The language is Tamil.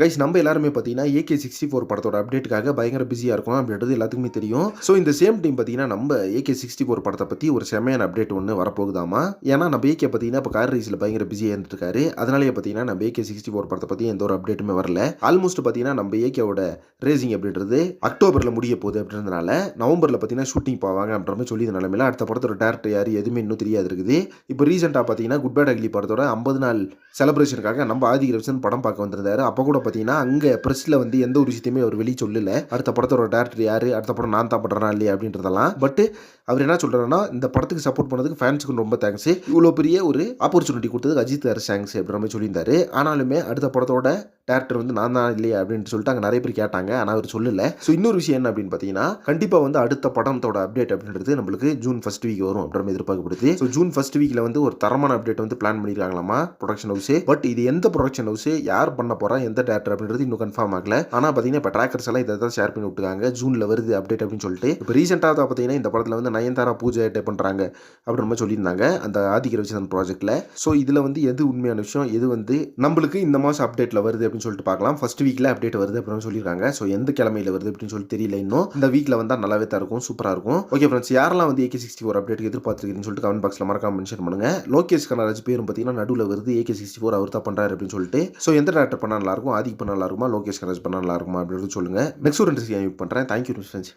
கைஸ் நம்ம எல்லாருமே பார்த்தீங்கன்னா ஏகே சிக்ஸ்டி ஃபோர் படத்தோட அப்டேட்டுக்காக பயங்கர பிஸியாக இருக்கும் அப்படின்றது எல்லாத்துக்குமே தெரியும். ஸோ இந்த சேம் டீம் பார்த்தீங்கன்னா நம்ம ஏகே சிக்ஸ்டி ஃபோர் படத்தை பற்றி ஒரு செமையான அப்டேட் ஒன்று வரப்போகுதாமா? ஏன்னா நம்ம ஏகே பார்த்தீங்கன்னா இப்போ கார் ரேஸில் பயங்கர பிஸியாக இருந்துருக்காரு அதனாலேயே பார்த்தீங்கன்னா நம்ம ஏகே சிக்ஸ்டி ஃபோர் படத்தை பற்றி எந்த ஒரு அப்டேட்டுமே வரல. ஆல்மோஸ்ட் பார்த்தீங்கன்னா நம்ம ஏகேவோட ரேசிங் அப்படின்றது அக்டோபரில் முடிய போகுது அப்படின்றதுனால நவம்பரில் பார்த்தீங்கன்னா ஷூட்டிங் போவாங்க அப்படின்ற மாதிரி சொல்லி நிலமையில அடுத்த படத்தோட டேரக்டர் யார் எதுவுமே இன்னும் தெரியாது இருக்குது இப்போ ரீசெண்டாக பார்த்தீங்கன்னா குட் பேட் அக்லி படத்தோட ஐம்பது நாள் செலப்ரேஷனுக்காக நம்ம ஆதி ரவிசன் படம் பார்க்க வந்திருந்தாரு. அப்போ கூட பார்த்தீங்கன்னா அங்கே ப்ரெஸ்ஸில் வந்து எந்த ஒரு விஷயத்தையுமே அவர் வெளியே சொல்லல. அடுத்த படத்தோட டேரக்டர் யார்? அடுத்த படம் நான் தான் பண்ணுறேனா இல்லையா அப்படின்றதெல்லாம். பட் அவர் என்ன சொல்கிறாருன்னா இந்த படத்துக்கு சப்போர்ட் பண்ணதுக்கு ஃபேன்ஸுக்கு ரொம்ப தேங்க்ஸ் இவ்வளோ பெரிய ஒரு ஆப்பர்ச்சுனிட்டி கொடுத்ததுக்கு அஜித் சார் தேங்க்ஸ் அப்படின்ற மாதிரி சொல்லியிருந்தாரு. ஆனாலுமே அடுத்த படத்தோட டேரக்டர் வந்து நான் தான் இல்லையா அப்படின்னு சொல்லிட்டு அங்கே நிறைய பேர் கேட்டாங்க. ஆனால் அவர் சொல்லலை. ஸோ இன்னொரு விஷயம் என்ன அப்படின்னு பார்த்தீங்கன்னா கண்டிப்பாக வந்து அடுத்த படத்தோட அப்டேட் அப்படின்றது நம்மளுக்கு ஜூன் ஃபர்ஸ்ட் வீக் வரும் அப்படின்ற மாதிரி எதிர்பார்க்கப்படுது. ஸோ ஜூன் ஃபர்ஸ்ட் வீக்கில் வந்து ஒரு தரமான அப்டேட் வந்து பிளான் பண்ணியிருக்காங்களாமா ப்ரொடக்ஷன் ஹவுஸ் பட் இது எந்த ப்ரொடக்ஷன் ஹவுஸ் யார் பண்ண போகிறா எந்த டேரக்டர் அப்படின்றது இன்னும் கன்ஃபார்ம் ஆகல. ஆனால் பார்த்தீங்கன்னா இப்போ ட்ராக்கர்ஸ் எல்லாம் இதை தான் ஷேர் பண்ணி விட்டுருக்காங்க. ஜூனில் வருது அப்டேட் அப்படின்னு சொல்லிட்டு. இப்போ ரீசெண்டாக தான் பார்த்தீங்கன்னா இந்த படத்தில் வந்து நயன்தாரா பூஜை டேப் பண்ணுறாங்க அப்படின்ற மாதிரி சொல்லியிருந்தாங்க. அந்த ஆதிக்கிற விஷயம் ப்ராஜெக்ட்டில் ஸோ இதில் வந்து எது உண்மையான விஷயம்? எது வந்து நம்மளுக்கு இந்த மாதம் அப்டேட்டில் வருது அப்படின்னு அப்படின்னு சொல்லிட்டு பார்க்கலாம். ஃபர்ஸ்ட் வீக்கில் அப்டேட் வருது அப்படின்னு சொல்லியிருக்காங்க. ஸோ எந்த கிழமையில் வருது அப்படின்னு சொல்லி தெரியல இன்னும். இந்த வீக்கில் வந்தால் நல்லாவே தான் இருக்கும் சூப்பராக இருக்கும். ஓகே ஃப்ரெண்ட்ஸ் யாரெல்லாம் வந்து ஏகே சிக்ஸ்டி ஃபோர் அப்டேட் எதிர்பார்த்துருக்கீங்கன்னு சொல்லிட்டு கமெண்ட் பாக்ஸில் மறக்காம மென்ஷன் பண்ணுங்க. லோகேஷ் கனராஜ் பேரும் பார்த்தீங்கன்னா நடுவில் வருது. ஏகே சிக்ஸ்டி ஃபோர் அவர் தான் பண்ணுறாரு அப்படின்னு சொல்லிட்டு. ஸோ எந்த டேரக்டர் பண்ணால் நல்லாயிருக்கும் ஆதிக் பண்ணா நல்லா இருக்குமா? லோகேஷ் கனராஜ் பண்ணால் நல்லா இருக்குமா? அப்படின்னு சொல்லுங்கள் நெக்ஸ்ட் ஒரு இன்ட்ரெஸ்ட் பண்ணுறேன் தேங்க்யூ ஃப்ரெண்ட்ஸ்